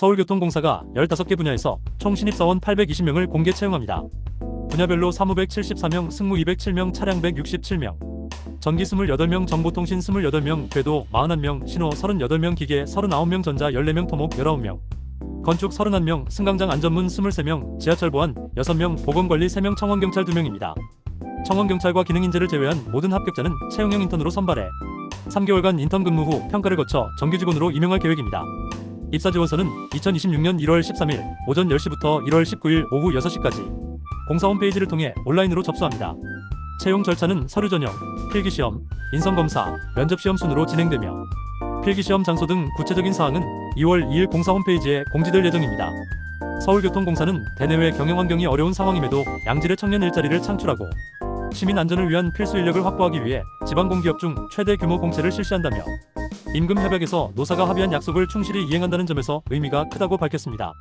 서울교통공사가 15개 분야에서 총 신입사원 820명을 공개 채용합니다. 분야별로 사무 174명, 승무 207명, 차량 167명, 전기 28명, 정보통신 28명, 궤도 41명, 신호 38명, 기계 39명, 전자 14명, 토목 19명, 건축 31명, 승강장 안전문 23명, 지하철 보안 6명, 보건관리 3명, 청원경찰 2명입니다. 청원경찰과 기능인재를 제외한 모든 합격자는 채용형 인턴으로 선발해 3개월간 인턴 근무 후 평가를 거쳐 정규직원으로 임용할 계획입니다. 입사 지원서는 2026년 1월 13일 오전 10시부터 1월 19일 오후 6시까지 공사 홈페이지를 통해 온라인으로 접수합니다. 채용 절차는 서류 전형, 필기시험, 인성검사, 면접시험 순으로 진행되며 필기시험 장소 등 구체적인 사항은 2월 2일 공사 홈페이지에 공지될 예정입니다. 서울교통공사는 대내외 경영 환경이 어려운 상황임에도 양질의 청년 일자리를 창출하고 시민 안전을 위한 필수 인력을 확보하기 위해 지방 공기업 중 최대 규모 공채를 실시한다며 임금 협약에서 노사가 합의한 약속을 충실히 이행한다는 점에서 의미가 크다고 밝혔습니다.